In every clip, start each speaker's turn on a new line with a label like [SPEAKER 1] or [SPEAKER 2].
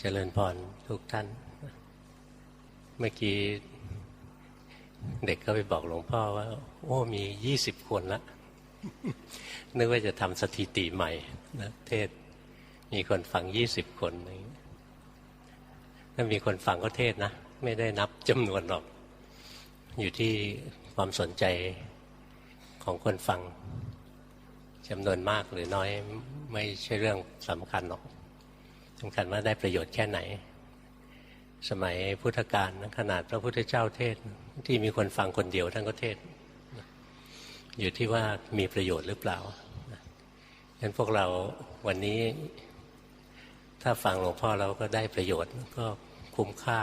[SPEAKER 1] เจริญพรทุกท่าน เมื่อกี้เด็กก็ไปบอกหลวงพ่อว่า โอ้มียี่สิบคนละนึกว่าจะทำสถิติใหม่นะเทศ มีคนฟังยี่สิบคนอย่างนี้ถ้ามีคนฟังก็เทศนะ ไม่ได้นับจำนวนหรอก อยู่ที่ความสนใจของคนฟังจำนวนมากหรือน้อยไม่ใช่เรื่องสำคัญหรอก สำคัญว่าได้ประโยชน์แค่ไหน สมัยพุทธกาลขนาดพระพุทธเจ้าเทศที่มีคนฟังคนเดียวท่านก็เทศ อยู่ที่ว่ามีประโยชน์หรือเปล่าฉะนั้นพวกเราวันนี้ ถ้าฟังหลวงพ่อเราก็ได้ประโยชน์ก็คุ้มค่า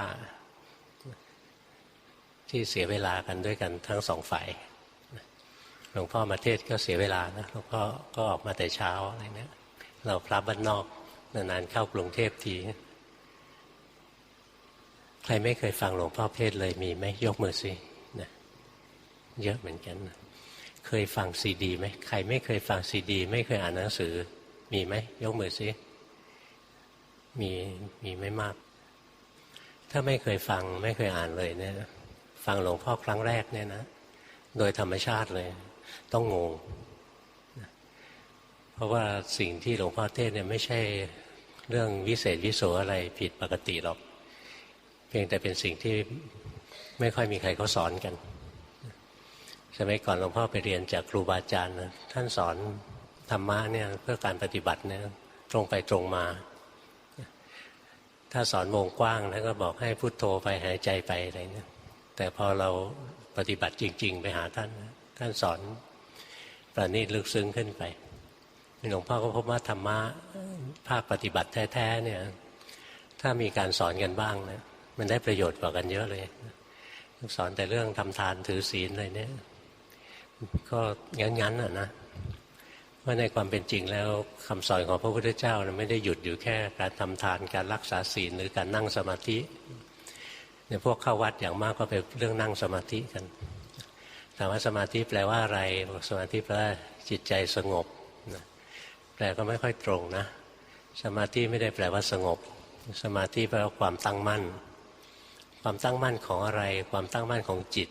[SPEAKER 1] ที่เสียเวลากันด้วยกันทั้งสองฝ่ายหลวงพ่อมาเทศก็เสียเวลานะหลวงพ่อก็ออกมาแต่เช้าอะไรเนี้ยเราพระบ้านนอก นานๆเข้ากรุงเทพที ใครไม่เคยฟังหลวงพ่อเทศเลยมีไหมยกมือสินะเยอะเหมือนกันนะเคยฟังซีดีไหมใครไม่เคยฟังซีดี ไม่เคยอ่านหนังสือ มีไหมยกมือสิมีมีไม่มาก ถ้าไม่เคยฟังไม่เคยอ่านเลยเนี่ย ฟังหลวงพ่อครั้งแรกเนี่ยนะโดยธรรมชาติเลย ต้องงง เพราะว่าสิ่งที่หลวงพ่อเทศเนี่ยไม่ใช่ เรื่องวิเศษวิโสอะไรผิดปกติหรอก เพียงแต่เป็นสิ่งที่ไม่ค่อยมีใครเขาสอนกัน สมัยก่อนหลวงพ่อไปเรียนจากครูบาอาจารย์นะท่านสอนธรรมะเนี่ยเพื่อการปฏิบัติเนี่ยตรงไปตรงมา ถ้าสอนวงกว้างแล้วก็บอกให้พุโทโธไปหายใจไปอะไรเนี่ยแต่พอเราปฏิบัติจริง ๆ ไปหาท่าน ท่านสอนประณีตลึกซึ้งขึ้นไป หลวงพ่อก็พบว่าธรรมะภาคปฏิบัติแท้ๆเนี่ย ถ้ามีการสอนกันบ้างนะมันได้ประโยชน์กว่ากันเยอะเลย สอนแต่เรื่องทำทานถือศีลอะไรเนี่ย ก็งั้นๆอะนะว่าในความเป็นจริงแล้วคำสอนของพระพุทธเจ้านะไม่ได้หยุดอยู่แค่การทำทานการรักษาศีลหรือการนั่งสมาธิเนี่ยพวกเข้าวัดอย่างมากก็เป็นเรื่องนั่งสมาธิกันถามว่าสมาธิแปลว่าอะไรสมาธิแปลว่าจิตใจสงบนะ แปลก็ไม่ค่อยตรงนะ สมาธิไม่ได้แปลว่าสงบ สมาธิแปลว่าความตั้งมั่น ความตั้งมั่นของอะไร ความตั้งมั่นของจิต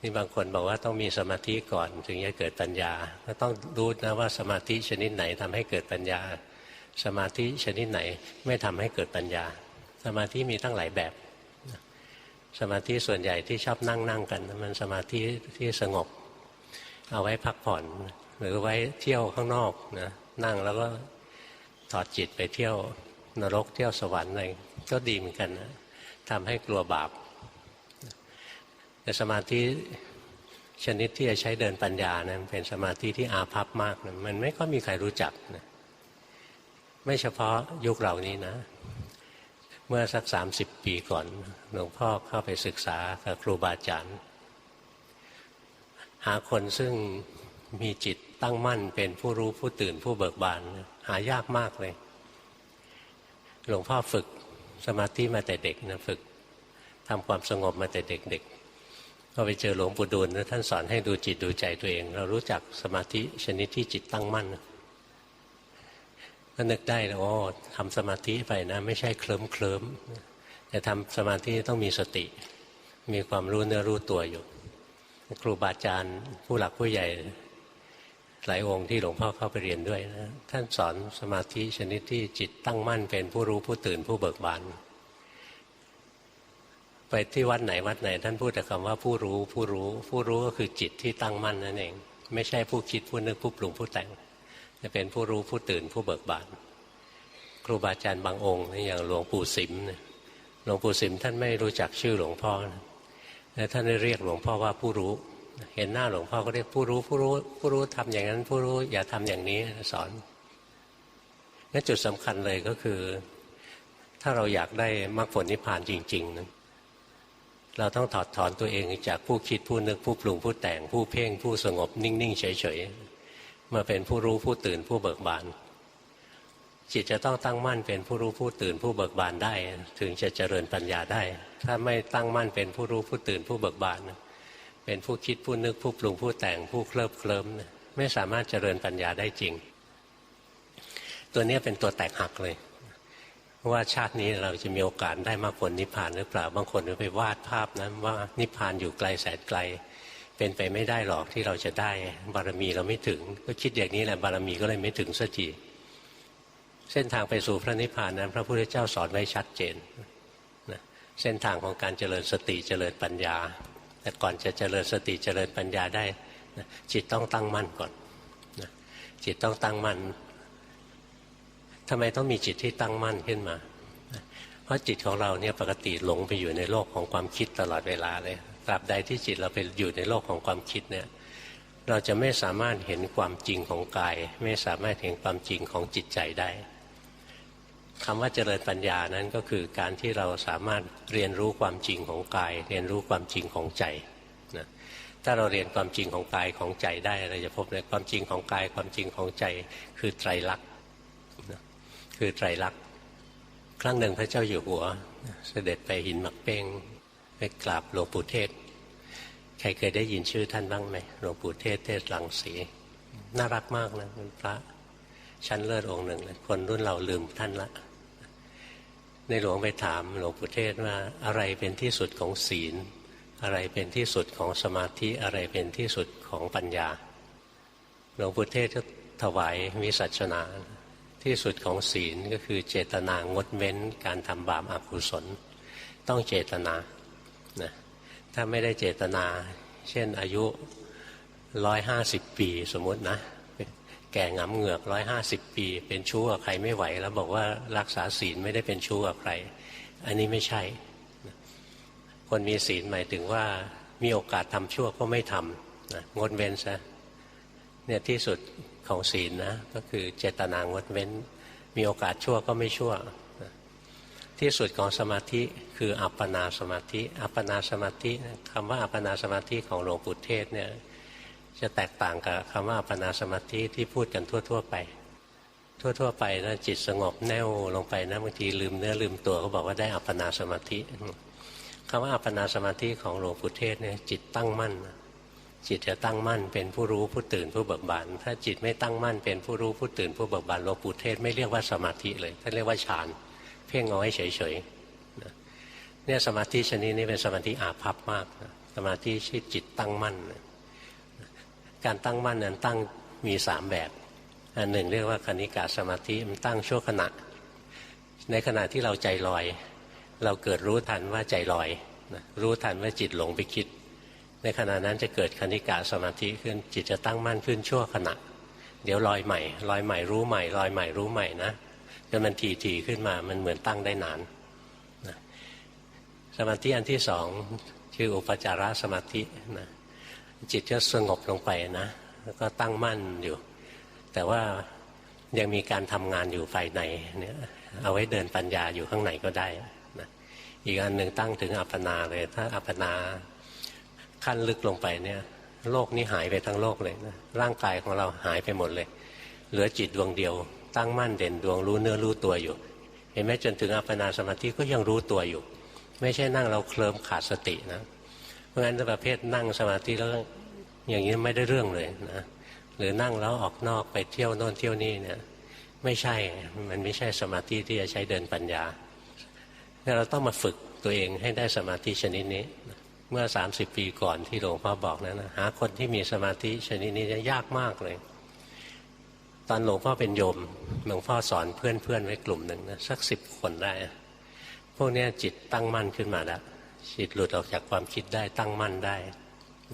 [SPEAKER 1] นี่บางคนบอกว่าต้องมีสมาธิก่อนถึงจะเกิดปัญญา ก็ต้องรู้นะว่าสมาธิชนิดไหนทำให้เกิดปัญญา สมาธิชนิดไหนไม่ทำให้เกิดปัญญา สมาธิมีตั้งหลายแบบ สมาธิส่วนใหญ่ที่ชอบนั่งนั่งกัน มันสมาธิที่สงบ เอาไว้พักผ่อน หรือไว้เที่ยวข้างนอกนะนั่งแล้วก็ถอดจิตไปเที่ยวนรกเที่ยวสวรรค์อะไรก็ดีเหมือนกันนะทำให้กลัวบาปแต่สมาธิชนิดที่จะใช้เดินปัญญานะเป็นสมาธิที่อาภัพมากนะมันไม่ก็มีใครรู้จักนะไม่เฉพาะยุคเหล่านี้นะ เมื่อสักสามสิบปีก่อนหลวงพ่อเข้าไปศึกษากับครูบาอาจารย์ หาคนซึ่ง มีจิตตั้งมั่นเป็นผู้รู้ผู้ตื่นผู้เบิกบาน หายากมากเลย หลวงพ่อฝึกสมาธิมาแต่เด็กนะฝึกทำความสงบมาแต่เด็กๆก็ไปเจอหลวงปู่ดูลแล้วท่านสอนให้ดูจิตดูใจตัวเอง เรารู้จักสมาธิชนิดที่จิตตั้งมั่นก็นึกได้แล้วโอ้ทำสมาธิไปนะ ไม่ใช่เคลิ้มเคลิ้มแต่ทำสมาธิต้องมีสติ มีความรู้เนื้อรู้ตัวอยู่ ครูบาอาจารย์ผู้หลักผู้ใหญ่ หลายองค์ที่หลวงพ่อเข้าไปเรียนด้วยนะท่านสอนสมาธิชนิดที่จิตตั้งมั่นเป็นผู้รู้ผู้ตื่นผู้เบิกบานไปที่วัดไหนวัดไหน ท่านพูดแต่คำว่าผู้รู้ผู้รู้ ผู้รู้ก็คือจิตที่ตั้งมั่นนั่นเอง ไม่ใช่ผู้คิดผู้นึกผู้ปรุงผู้แต่งจะเป็นผู้รู้ผู้ตื่นผู้เบิกบานครูบาอาจารย์บางองค์อย่างหลวงปู่สิมหลวงปู่สิมท่านไม่รู้จักชื่อหลวงพ่อและท่านได้เรียกหลวงพ่อว่าผู้รู้ เห็นหน้าหลวงพ่อก็เรียกผู้รู้ผู้รู้ผู้รู้ทำอย่างนั้นผู้รู้อย่าทำอย่างนี้สอนนั่นจุดสำคัญเลยก็คือ ถ้าเราอยากได้มรรคผลนิพพานจริงๆนะเราต้องถอดถอนตัวเองจากผู้คิดผู้นึกผู้ปรุงผู้แต่งผู้เพ่งผู้สงบนิ่งๆเฉยๆมาเป็นผู้รู้ผู้ตื่นผู้เบิกบานจิตจะต้องตั้งมั่นเป็นผู้รู้ผู้ตื่นผู้เบิกบานได้ ถึงจะเจริญปัญญาได้ ถ้าไม่ตั้งมั่นเป็นผู้รู้ผู้ตื่นผู้เบิกบาน เป็นผู้คิดผู้นึกผู้ปรุงผู้แต่งผู้เคลิบเคลิ้มไม่สามารถเจริญปัญญาได้จริง ตัวนี้เป็นตัวแตกหักเลย ว่าชาตินี้เราจะมีโอกาสได้มาผลนิพพานหรือเปล่าบางคนไปวาดภาพนะว่านิพพานอยู่ไกลแสนไกล เป็นไปไม่ได้หรอกที่เราจะได้ บารมีเราไม่ถึง ก็คิดอย่างนี้แหละบารมีก็เลยไม่ถึงสักทีเส้นทางไปสู่พระนิพพานนั้น พระพุทธเจ้าสอนไว้ชัดเจนนะเส้นทางของการเจริญสติเจริญปัญญา แต่ก่อนจะเจริญสติเจริญปัญญาได้นะจิตต้องตั้งมั่นก่อนนะจิตต้องตั้งมั่นทำไมต้องมีจิตที่ตั้งมั่นขึ้นมา เพราะจิตของเราเนี่ยปกติหลงไปอยู่ในโลกของความคิดตลอดเวลาเลยตราบใดที่จิตเราไปอยู่ในโลกของความคิดเนี่ยเราจะไม่สามารถเห็นความจริงของกาย ไม่สามารถเห็นความจริงของจิตใจได้ คำว่าเจริญปัญญานั้นก็คือการที่เราสามารถเรียนรู้ความจริงของกาย เรียนรู้ความจริงของใจนะถ้าเราเรียนความจริงของกายของใจได้เราจะพบเลยความจริงของกายความจริงของใจคือไตรลักษณ์คือไตรลักษณ์ครั้งหนึ่งพระเจ้าอยู่หัว เสด็จไปหินหมักเป้งไปกราบหลวงปู่เทศ ใครเคยได้ยินชื่อท่านบ้างไหมหลวงปู่เทศเทศหลังสีน่ารักมากนะเป็นพระชั้นเลิศองค์หนึ่งเลยคนรุ่นเราลืมท่านละ ในหลวงไปถามหลวงปู่เทศว่าอะไรเป็นที่สุดของศีล อะไรเป็นที่สุดของสมาธิอะไรเป็นที่สุดของปัญญา หลวงปู่เทศก็ถวายวิสัชนาที่สุดของศีลก็คือเจตนางดเว้นการทำบาปอกุศล ต้องเจตนานะถ้าไม่ได้เจตนา เช่นอายุร้อยห้าสิบปีสมมตินะ แก่งำเหงือกร้อยห้าสิบปี เป็นชู้กับใครไม่ไหว แล้วบอกว่ารักษาศีลไม่ได้เป็นชู้กับใคร อันนี้ไม่ใช่ คนมีศีลหมายถึงว่ามีโอกาสทำชั่วก็ไม่ทำนะงดเว้นซะเนี่ยที่สุดของศีลนะก็คือเจตนางดเว้น มีโอกาสชั่วก็ไม่ชั่วที่สุดของสมาธิคืออัปปนาสมาธิ อัปปนาสมาธิคำว่าอัปปนาสมาธิของหลวงปู่เทศเนี่ย จะแตกต่างกับคำว่าอัปปนาสมาธิที่พูดกันทั่ว ๆ ไป ทั่ว ๆ ไปนะจิตสงบแน่วลงไปนะบางทีลืมเนื้อลืมตัวก็บอกว่าได้อัปปนาสมาธิคำว่าอัปปนาสมาธิของหลวงปู่เทศเนี่ยจิตตั้งมั่น จิตจะตั้งมั่นเป็นผู้รู้ผู้ตื่นผู้เบิกบานถ้าจิตไม่ตั้งมั่นเป็นผู้รู้ผู้ตื่นผู้เบิกบานหลวงปู่เทศไม่เรียกว่าสมาธิเลยท่านเรียกว่าฌานเพ่งเอาไว้เฉยๆเนี่ยสมาธิชนิดนี้เป็นสมาธิอาภัพมากสมาธิที่จิตตั้งมั่น การตั้งมั่นนั้นตั้งมีสามแบบอันหนึ่งเรียกว่าคณิกาสมาธิมันตั้งชั่วขณะ ในขณะที่เราใจลอย เราเกิดรู้ทันว่าใจลอยรู้ทันว่าจิตหลงไปคิด ในขณะนั้นจะเกิดคณิกาสมาธิขึ้นจิตจะตั้งมั่นขึ้นชั่วขณะ เดี๋ยวลอยใหม่ ลอยใหม่รู้ใหม่ ลอยใหม่รู้ใหม่นะจนมันทีทีขึ้นมามันเหมือนตั้งได้นานนะสมาธิอันที่สองคืออุปจารสมาธินะ จิตจะสงบลงไปนะ แล้วก็ตั้งมั่นอยู่ แต่ว่ายังมีการทำงานอยู่ภายในเนี่ยเอาไว้เดินปัญญาอยู่ข้างในก็ได้นะอีกอันหนึ่งตั้งถึงอัปปนาเลย ถ้าอัปปนาขั้นลึกลงไปเนี่ยโลกนี้หายไปทั้งโลกเลยนะร่างกายของเราหายไปหมดเลย เหลือจิตดวงเดียว ตั้งมั่นเด่นดวงรู้เนื้อรู้ตัวอยู่ เห็นไหมจนถึงอัปปนาสมาธิก็ยังรู้ตัวอยู่ ไม่ใช่นั่งเราเคลิมขาดสตินะ เพราะงั้นประเภทนั่งสมาธิแล้วอย่างนี้ไม่ได้เรื่องเลยนะหรือนั่งแล้วออกนอกไปเที่ยวโน่นเที่ยวนี่เนี่ย ไม่ใช่มันไม่ใช่สมาธิที่จะใช้เดินปัญญาเราต้องมาฝึกตัวเองให้ได้สมาธิชนิดนี้ เมื่อสามสิบปีก่อนที่หลวงพ่อบอกนั้นนะหาคนที่มีสมาธิชนิดนี้ยากมากเลย ตอนหลวงพ่อเป็นโยมหลวงพ่อสอนเพื่อนๆไว้กลุ่มหนึ่งนะสักสิบคนได้ พวกนี้จิตตั้งมั่นขึ้นมาแล้ว จิตหลุดออกจากความคิดได้ตั้งมั่นได้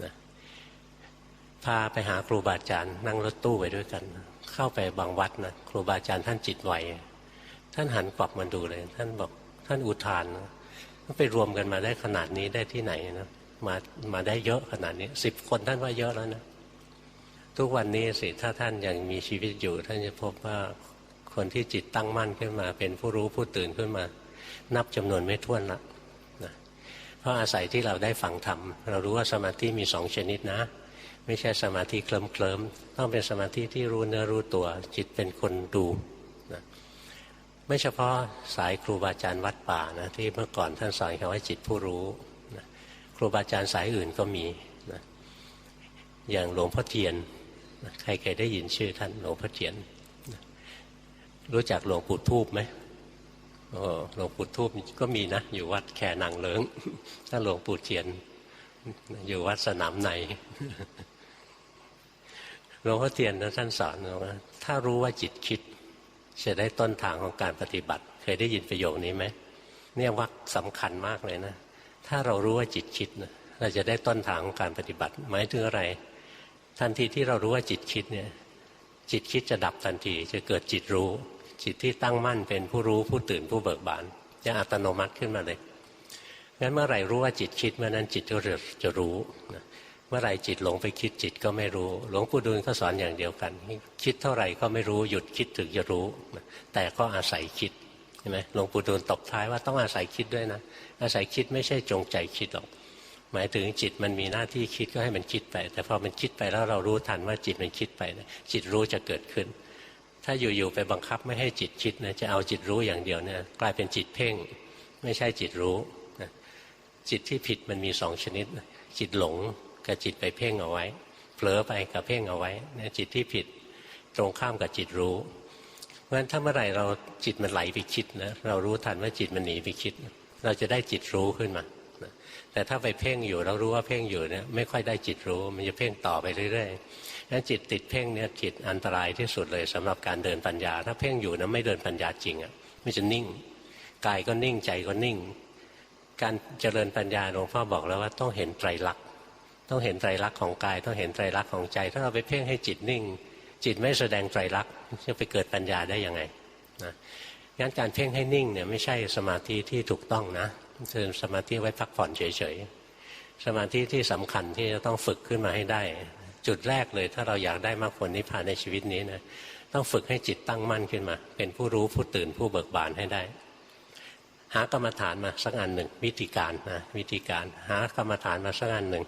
[SPEAKER 1] นะพาไปหาครูบาอาจารย์นั่งรถตู้ไปด้วยกัน เข้าไปบางวัดนะครูบาอาจารย์ท่านจิตไหวท่านหันกลับมาดูเลย ท่านบอกท่านอุทานนะไปรวมกันมาได้ขนาดนี้ได้ที่ไหนนะมามาได้เยอะขนาดนี้สิบคนท่านว่าเยอะแล้วนะทุกวันนี้สิถ้าท่านยังมีชีวิตอยู่ ท่านจะพบว่าคนที่จิตตั้งมั่นขึ้นมา เป็นผู้รู้ผู้ตื่นขึ้นมา นับจำนวนไม่ถ้วนละ เพราะอาศัยที่เราได้ฟังธรรม เรารู้ว่าสมาธิมีสองชนิดนะ ไม่ใช่สมาธิเคลิ้มเคลิมต้องเป็นสมาธิที่รู้เนื้อรู้ตัว จิตเป็นคนดูนะไม่เฉพาะสายครูบาอาจารย์วัดป่านะที่เมื่อก่อนท่านสอนคำว่าจิตผู้รู้นะครูบาอาจารย์สายอื่นก็มีนะอย่างหลวงพ่อเทียนใครเคยได้ยินชื่อท่านหลวงพ่อเทียน รู้จักหลวงปู่ทูบไหม หลวงปู่ทูบก็มีนะ อยู่วัดแคนางเลิงถ้าหลวงปู่เทียน อยู่วัดสนามในหลวงพ่อเทียนท่านสอนว่าถ้ารู้ว่าจิตคิด จะได้ต้นทางของการปฏิบัติ เคยได้ยินประโยคนี้ไหมเนี่ยวักสำคัญมากเลยนะ ถ้าเรารู้ว่าจิตคิดนะเราจะได้ต้นทางของการปฏิบัติ หมายถึงอะไร ทันทีที่เรารู้ว่าจิตคิดเนี่ย จิตคิดจะดับทันที จะเกิดจิตรู้ จิตที่ตั้งมั่นเป็นผู้รู้ผู้ตื่นผู้เบิกบานจะอัตโนมัติขึ้นมาเลยงั้นเมื่อไหร่รู้ว่าจิตคิดเมื่อนั้นจิตก็จะรู้เมื่อไหร่จิตหลงไปคิดจิตก็ไม่รู้ หลวงปู่ดูลก็สอนอย่างเดียวกัน คิดเท่าไหร่ก็ไม่รู้หยุดคิดถึงจะรู้ แต่ก็อาศัยคิดใช่ไหมหลวงปู่ดูลตบท้ายว่าต้องอาศัยคิดด้วยนะ อาศัยคิดไม่ใช่จงใจคิดหรอก หมายถึงจิตมันมีหน้าที่คิดก็ให้มันคิดไป แต่พอมันคิดไปแล้วเรารู้ทันว่าจิตมันคิดไปนะจิตรู้จะเกิดขึ้น ถ้าอยู่ๆไปบังคับไม่ให้จิตคิดนะจะเอาจิตรู้อย่างเดียวเนี่ยกลายเป็นจิตเพ่ง ไม่ใช่จิตรู้นะจิตที่ผิดมันมีสองชนิด จิตหลงกับจิตไปเพ่งเอาไว้เผลอไปกับเพ่งเอาไว้นจิตที่ผิดตรงข้ามกับจิตรู้เพราะฉะนั้นถ้าเมื่อไหร่เราจิตมันไหลไปคิดนะเรารู้ทันว่าจิตมันหนีไปคิด เราจะได้จิตรู้ขึ้นมา แต่ถ้าไปเพ่งอยู่เรารู้ว่าเพ่งอยู่เนี่ยไม่ค่อยได้จิตรู้ มันจะเพ่งต่อไปเรื่อยๆงั้นจิตติดเพ่งเนี่ยจิตอันตรายที่สุดเลยสำหรับการเดินปัญญา ถ้าเพ่งอยู่นะไม่เดินปัญญาจริงอะไม่จะนิ่งกายก็นิ่งใจก็นิ่ง การเจริญปัญญาหลวงพ่อบอกแล้วว่าต้องเห็นไตรลักษณ์ต้องเห็นไตรลักษณ์ของกาย ต้องเห็นไตรลักษณ์ของใจ ถ้าเราไปเพ่งให้จิตนิ่ง จิตไม่แสดงไตรลักษณ์จะไปเกิดปัญญาได้ยังไงนะงั้นการเพ่งให้นิ่งเนี่ยไม่ใช่สมาธิที่ถูกต้องนะ คือสมาธิไว้พักผ่อนเฉยๆ สมาธิที่สำคัญที่จะต้องฝึกขึ้นมาให้ได้ จุดแรกเลย ถ้าเราอยากได้มากผลนิพพานในชีวิตนี้นะต้องฝึกให้จิตตั้งมั่นขึ้นมา เป็นผู้รู้ผู้ตื่นผู้เบิกบานให้ได้ หากรรมฐานมาสักอันหนึ่ง วิธีการนะวิธีการ หากรรมฐานมาสักอันหนึ่ง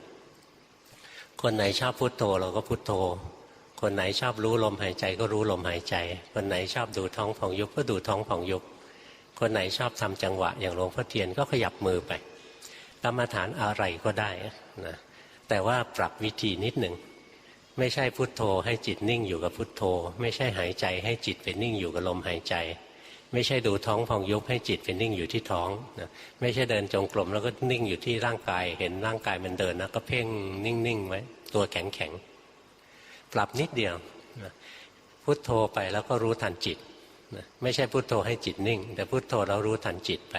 [SPEAKER 1] คนไหนชอบพุโทโธเราก็พุโทโธ คนไหนชอบรู้ลมหายใจก็รู้ลมหายใจ คนไหนชอบดูท้องผ่องยุบก็ดูท้องผ่องยุบ คนไหนชอบทำจังหวะ อย่างหลวงพ่อเทียนก็ขยับมือไปกรรมฐานอะไรก็ได้นะแต่ว่าปรับวิธีนิดหนึ่งไม่ใช่พุทโธให้จิตนิ่งอยู่กับพุทโธ ไม่ใช่หายใจให้จิตเป็นนิ่งอยู่กับลมหายใจ ไม่ใช่ดูท้องพองยุบให้จิตเป็นนิ่งอยู่ที่ท้องนะไม่ใช่เดินจงกรมแล้วก็นิ่งอยู่ที่ร่างกาย เห็นร่างกายมันเดินนะก็เพ่งนิ่งๆไว้ตัวแข็งๆปรับนิดเดียวนะพุทโธไปแล้วก็รู้ทันจิต ไม่ใช่พุโทโธให้จิตนิ่ง แต่พุโทโธเรารู้ทันจิตไป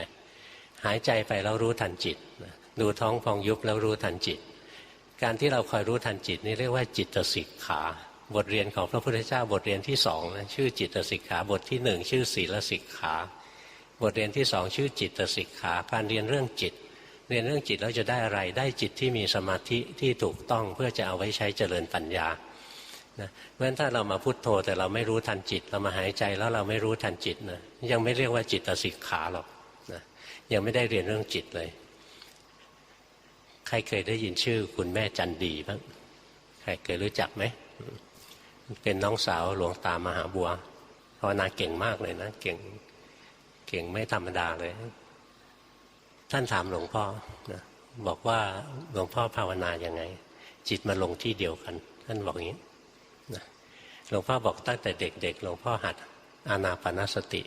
[SPEAKER 1] หายใจไปแล้วรู้ทันจิตดูท้องพองยุบแล้วรู้ทันจิต การที่เราคอยรู้ทันจิตนี่เรียกว่าจิตสิกขา บทเรียนของพระพุทธเจ้าบทเรียนที่สองนะชื่อจิตสิกขาบทที่หนึ่งชื่อศีลสิกขา บทเรียนที่สองชื่อจิตสิกขา การเรียนเรื่องจิต เรียนเรื่องจิตแล้วจะได้อะไรได้จิตที่มีสมาธิที่ถูกต้องเพื่อจะเอาไว้ใช้เจริญปัญญา นะเพราะฉะนั้นถ้าเรามาพุโทโธแต่เราไม่รู้ทันจิต เรามาหายใจแล้วเราไม่รู้ทันจิตนะยังไม่เรียกว่าจิตสิกขาหรอกนะยังไม่ได้เรียนเรื่องจิตเลย ใครเคยได้ยินชื่อคุณแม่จันดีบ้างใครเคยรู้จักไหมเป็นน้องสาวหลวงตามหาบัวภาวนาเก่งมากเลยนะเก่งเก่งไม่ธรรมดาเลย ท่านถามหลวงพ่อนะบอกว่าหลวงพ่อภาวนาอยังไง จิตมาลงที่เดียวกัน ท่านบอกอย่างนี้ หลวงพ่อบอกตั้งแต่เด็กๆหลวงพ่อหัดอานาปนสติ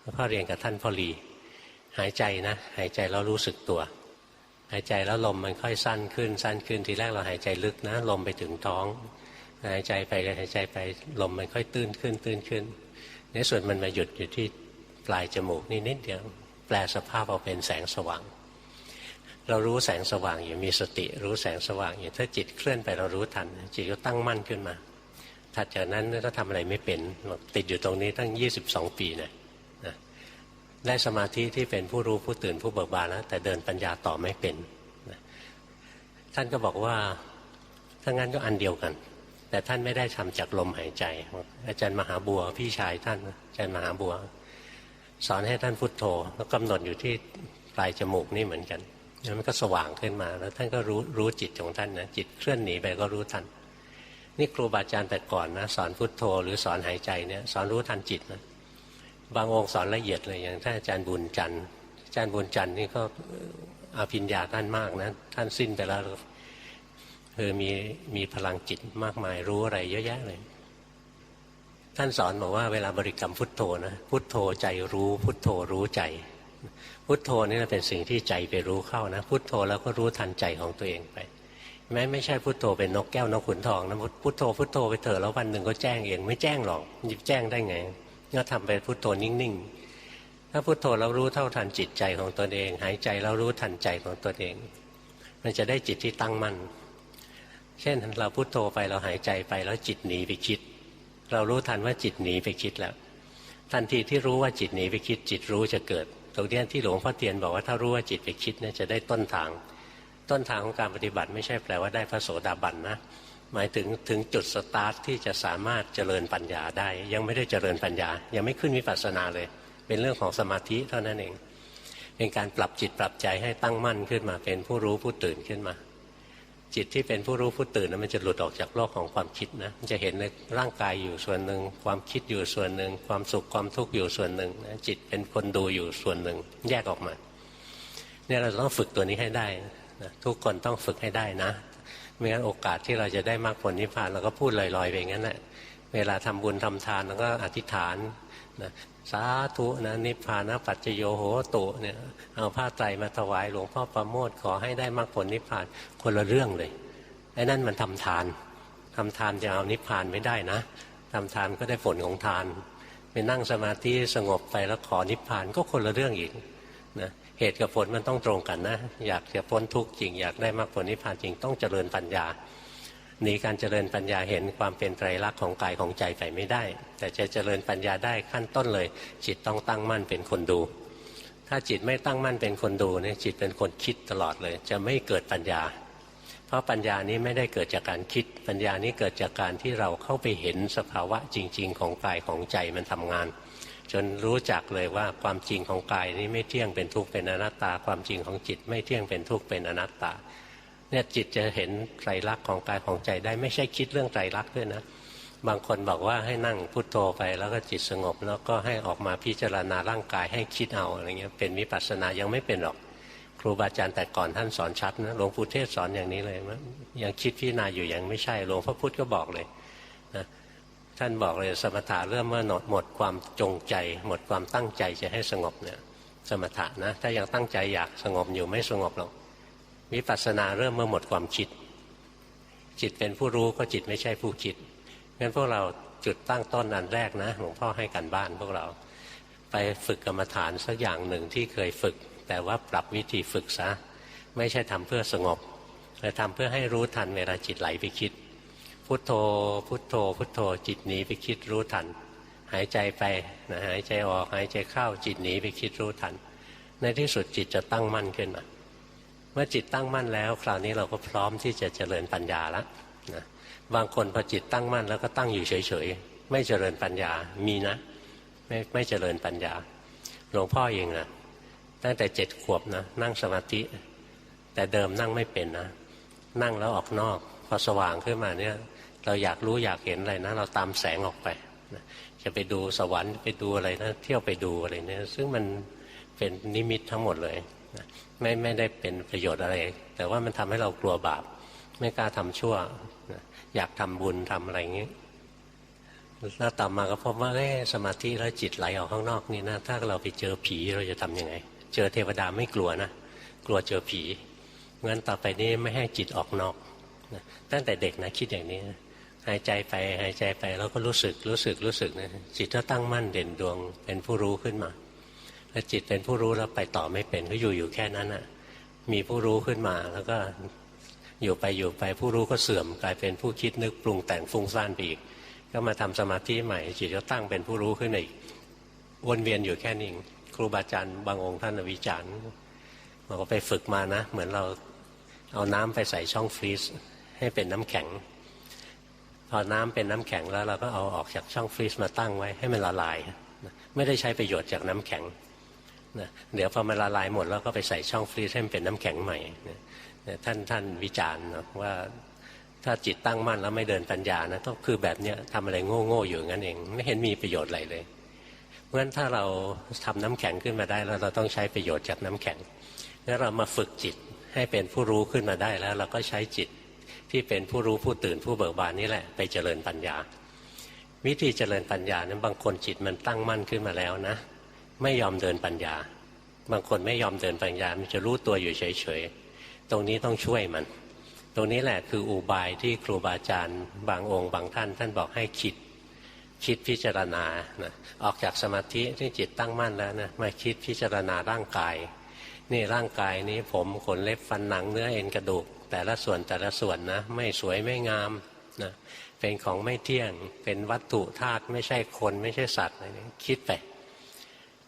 [SPEAKER 1] หลวงพ่อเรียนกับท่านพ่อลีหายใจนะ หายใจแล้วรู้สึกตัว หายใจแล้วลมมันค่อยสั้นขึ้นสั้นขึ้นทีแรกเราหายใจลึกนะ ลมไปถึงท้อง หายใจไปหายใจไปลมมันค่อยตื้นขึ้นตื้นขึ้นในส่วนมันมาหยุดอยู่ที่ปลายจมูกนี่นิดเดียวแปลสภาพเอาเป็นแสงสว่าง เรารู้แสงสว่างอยู่มีสติ รู้แสงสว่างอยู่ถ้าจิตเคลื่อนไปเรารู้ทัน จิตก็ตั้งมั่นขึ้นมา ถัดจากนั้นก็ทำอะไรไม่เป็นติดอยู่ตรงนี้ตั้งยี่สิบสองปีนะนะได้สมาธิที่เป็นผู้รู้ผู้ตื่นผู้เบิกบานแล้วแต่เดินปัญญาต่อไม่เป็นนะท่านก็บอกว่าถ้างั้นก็อันเดียวกัน แต่ท่านไม่ได้ทำจากลมหายใจ อาจารย์มหาบัวพี่ชายท่านอาจารย์มหาบัว สอนให้ท่านพุทโธแล้วกำหนดอยู่ที่ปลายจมูกนี่เหมือนกันแล้วมันก็สว่างขึ้นมา แล้วท่านก็รู้รู้จิตของท่านนะจิตเคลื่อนหนีไปก็รู้ทัน นี่ครูบาอาจารย์แต่ก่อนนะสอนพุทโธหรือสอนหายใจเนี่ยสอนรู้ทันจิตนะบางองค์สอนละเอียดเลยอย่างท่านอาจารย์บุญจันทร์อาจารย์บุญจันทร์นี่ก็อาภิญญาท่านมากนะท่านสิ้นไปแล้วคือมีมีพลังจิตมากมายรู้อะไรเยอะแยะเลย ท่านสอนบอกว่าเวลาบริกรรมพุทโธนะพุทโธใจรู้พุทโธรู้ใจ พุทโธนี่เป็นสิ่งที่ใจไปรู้เข้านะ พุทโธแล้วก็รู้ทันใจของตัวเองไป แม้ไม่ใช่พุทโธเป็นนกแก้วนกขุนทองนะพุทโธพุทโธไปเถอะแล้ววันหนึ่งก็แจ้งเองไม่แจ้งหรอกหยิบแจ้งได้ไงก็ทำไปพุทโธนิ่งๆ ถ้าพุทโธเรารู้เท่าทันจิตใจของตนเอง หายใจเรารู้ทันใจของตนเอง มันจะได้จิตที่ตั้งมั่นเช่นเราพุโทโธไปเราหายใจไปแล้วจิตหนีไปคิด เรารู้ทันว่าจิตหนีไปคิดแล้ว ทันทีที่รู้ว่าจิตหนีไปคิด จิตรู้จะเกิด ตรงนี้ที่หลวงพ่อเตียนบอกว่าถ้ารู้ว่าจิตไปคิดเนี่ยจะได้ต้นทาง ต้นทางของการปฏิบัติไม่ใช่แปลว่าได้พระโสดาบันนะหมายถึงถึงจุดสตาร์ทที่จะสามารถเจริญปัญญาได้ ยังไม่ได้เจริญปัญญา ยังไม่ขึ้นวิปัสสนาเลย เป็นเรื่องของสมาธิเท่านั้นเอง เป็นการปรับจิตปรับใจให้ตั้งมั่นขึ้นมา เป็นผู้รู้ผู้ตื่นขึ้นมา จิตที่เป็นผู้รู้ผู้ตื่นนะมันจะหลุดออกจากโลกของความคิดนะมันจะเห็นในร่างกายอยู่ส่วนหนึ่ง ความคิดอยู่ส่วนหนึ่ง ความสุขความทุกข์อยู่ส่วนหนึ่งจิตเป็นคนดูอยู่ส่วนหนึ่ง แยกออกมาเนี่ยเราต้องฝึกตัวนี้ให้ได้ ทุกคนต้องฝึกให้ได้นะไม่งั้นโอกาสที่เราจะได้มากผลนิพพานเราก็พูดลอยๆไปงั้นแหละเวลาทำบุญทำทานเราก็อธิษฐานนะสาธุนะนิพพานะปัจจโยโหตุเนี่ยเอาผ้าไตรมาถวายหลวงพ่อประโมทขอให้ได้มรรคผลนิพพานคนละเรื่องเลยไอ้นั่นมันทำทานทำทานจะเอานิพพานไม่ได้นะทำทานก็ได้ผลของทาน ไปนั่งสมาธิสงบไปแล้วขอนิพพานก็คนละเรื่องอีก เหตุกับผลมันต้องตรงกันนะ อยากจะพ้นทุกข์จริง อยากได้มรรคผลนิพพานจริงต้องเจริญปัญญาหนีการเจริญปัญญาเห็นความเป็นไตรลักษณ์ของกายของใจไปไม่ได้ แต่จะเจริญปัญญาได้ขั้นต้นเลย จิตต้องตั้งมั่นเป็นคนดู ถ้าจิตไม่ตั้งมั่นเป็นคนดูเนี่ยจิตเป็นคนคิดตลอดเลย จะไม่เกิดปัญญา เพราะปัญญานี้ไม่ได้เกิดจากการคิด ปัญญานี้เกิดจากการที่เราเข้าไปเห็นสภาวะจริง ๆ ของกายของใจมันทำงาน จนรู้จักเลยว่าความจริงของกายนี้ไม่เที่ยงเป็นทุกข์เป็นอนัตตา ความจริงของจิตไม่เที่ยงเป็นทุกข์เป็นอนัตตาเนี่ยจิตจะเห็นไตรลักษณ์ของกายของใจได้ไม่ใช่คิดเรื่องไตรลักษณ์ด้วยนะบางคนบอกว่าให้นั่งพุทโธไปแล้วก็จิตสงบ แล้วก็ให้ออกมาพิจารณาร่างกายให้คิดเอาอะไรเงี้ยเป็นวิปัสสนายังไม่เป็นหรอก ครูบาอาจารย์แต่ก่อนท่านสอนชัดนะหลวงปู่เทศสอนอย่างนี้เลยว่ายังคิดพิจารณาอยู่ยังไม่ใช่หลวงพ่อพุธก็บอกเลย ท่านบอกเลยสมถะเริ่มเมื่อหนดหมดความจงใจ หมดความตั้งใจจะให้สงบเนี่ยสมถะนะ ถ้ายังตั้งใจอยากสงบอยู่ไม่สงบหรอกวิปัสสนาเริ่มเมื่อหมดความคิด จิตเป็นผู้รู้ก็จิตไม่ใช่ผู้คิดงั้นพวกเราจุดตั้งต้นอันแรกนะหลวงพ่อให้กันบ้านพวกเราไปฝึกกรรมฐานสักอย่างหนึ่งที่เคยฝึก แต่ว่าปรับวิธีฝึกซะไม่ใช่ทำเพื่อสงบแต่ทำเพื่อให้รู้ทันเวลาจิตไหลไปคิด พุทโธ พุทโธ พุทโธ จิตหนีไปคิดรู้ทัน หายใจไปนะหายใจออกหายใจเข้าจิตหนีไปคิดรู้ทัน ในที่สุดจิตจะตั้งมั่นขึ้นมามื่อจิตตั้งมั่นแล้ว คราวนี้เราก็พร้อมที่จะเจริญปัญญาแล้วนะบางคนพอจิตตั้งมั่นแล้วก็ตั้งอยู่เฉยๆไม่เจริญปัญญามีนะ ไม่ไม่เจริญปัญญาหลวงพ่อเองนะตั้งแต่เจ็ดขวบนะนั่งสมาธิ แต่เดิมนั่งไม่เป็นนะ นั่งแล้วออกนอก พอสว่างขึ้นมาเนี่ย เราอยากรู้อยากเห็นอะไรนะ เราตามแสงออกไปนะจะไปดูสวรรค์ไปดูอะไรนะเที่ยวไปดูอะไรเนี่ยซึ่งมันเป็นนิมิตทั้งหมดเลยไม่ไม่ได้เป็นประโยชน์อะไร แต่ว่ามันทำให้เรากลัวบาป ไม่กล้าทำชั่วอยากทำบุญทำอะไรอย่างนี้แล้วต่อมาก็พบว่าเอสมาธิแล้วจิตไหลออกข้างนอกนี่นะถ้าเราไปเจอผีเราจะทํำยังไง เจอเทวดาไม่กลัวนะกลัวเจอผีงั้นต่อไปนี้ไม่ให้จิตออกนอกตั้งแต่เด็กนะคิดอย่างนี้ หายใจไปหายใจไปแล้วก็รู้สึกรู้สึกรู้สึกนะจิตก็ตั้งมั่นเด่นดวงเป็นผู้รู้ขึ้นมาถ้าจิตเป็นผู้รู้แล้วไปต่อไม่เป็นก็อยู่อยู่แค่นั้นอะ มีผู้รู้ขึ้นมาแล้วก็อยู่ไปอยู่ไปผู้รู้ก็เสื่อมกลายเป็นผู้คิดนึกปรุงแต่งฟุ้งซ่านไปอีก ก็มาทำสมาธิใหม่ จิตก็ตั้งเป็นผู้รู้ขึ้นอีกวนเวียนอยู่แค่นี้ครูบาอาจารย์บางองค์ท่านวิจารณ์บอกว่าไปฝึกมานะ เหมือนเราเอาน้ำไปใส่ช่องฟรีซให้เป็นน้ำแข็ง พอน้ำเป็นน้ำแข็งแล้วเราก็เอาออกจากช่องฟรีซมาตั้งไว้ให้มันละลาย ไม่ได้ใช้ประโยชน์จากน้ำแข็งนะเดี๋ยวพอมันละลายหมดแล้วก็ไปใส่ช่องฟรีซให้มันเป็นน้ำแข็งใหม่ท่านท่านวิจารณ์ว่าถ้าจิตตั้งมั่นแล้วไม่เดินปัญญานะก็คือแบบเนี้ยทำอะไรโง่โง่อยู่งั้นเอง ไม่เห็นมีประโยชน์อะไรเลย เพราะฉะนั้นถ้าเราทำน้ำแข็งขึ้นมาได้แล้วเราต้องใช้ประโยชน์จากน้ำแข็งแล้วเรามาฝึกจิตให้เป็นผู้รู้ขึ้นมาได้แล้ว เราก็ใช้จิต ที่เป็นผู้รู้ผู้ตื่นผู้เบิกบานนี่แหละไปเจริญปัญญา วิธีเจริญปัญญานั้นบางคนจิตมันตั้งมั่นขึ้นมาแล้วนะ ไม่ยอมเดินปัญญา บางคนไม่ยอมเดินปัญญา มันจะรู้ตัวอยู่เฉยๆตรงนี้ต้องช่วยมัน ตรงนี้แหละคืออุบายที่ครูบาอาจารย์ บางองค์ บางท่าน ท่านบอกให้คิดคิดพิจารณานะออกจากสมาธิที่จิตตั้งมั่นแล้วนะมาคิดพิจารณาร่างกาย นี่ร่างกายนี้ผมขนเล็บฟันหนังเนื้อเอ็นกระดูก แต่ละส่วนแต่ละส่วนนะไม่สวยไม่งามนะเป็นของไม่เที่ยงเป็นวัตถุธาตุไม่ใช่คนไม่ใช่สัตว์อะไรนี้คิดไป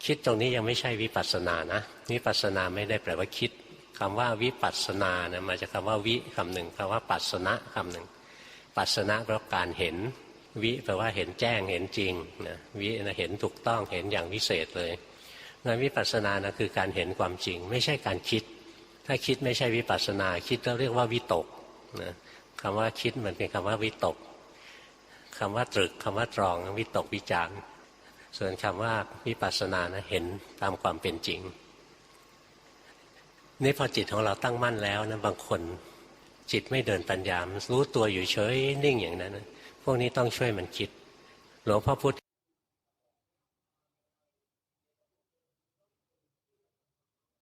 [SPEAKER 1] คิดตรงนี้ยังไม่ใช่วิปัสสนานะวิปัสสนาไม่ได้แปลว่าคิดคำว่าวิปัสสนานะมาจากคำว่าวิคำหนึ่งคำว่าปัสสนะคำหนึ่งปัสสนะแปลว่าการเห็น วิแปลว่าเห็นแจ้งเห็นจริงนะวินะเห็นถูกต้องเห็นอย่างวิเศษเลยงานวิปัสสนานะคือการเห็นความจริง ไม่ใช่การคิด ถ้าคิดไม่ใช่วิปัสสนา คิดก็เรียกว่าวิตกนะคำว่าคิดมันเป็นคำว่าวิตกคำว่าตรึกคำว่าตรองวิตกวิจารส่วนคำว่าวิปัสสนานะเห็นตามความเป็นจริงนี่พอจิตของเราตั้งมั่นแล้วนะบางคนจิตไม่เดินปัญญามรู้ตัวอยู่เฉยนิ่งอย่างนั้นนะพวกนี้ต้องช่วยมันคิด หลวงพ่อพุธ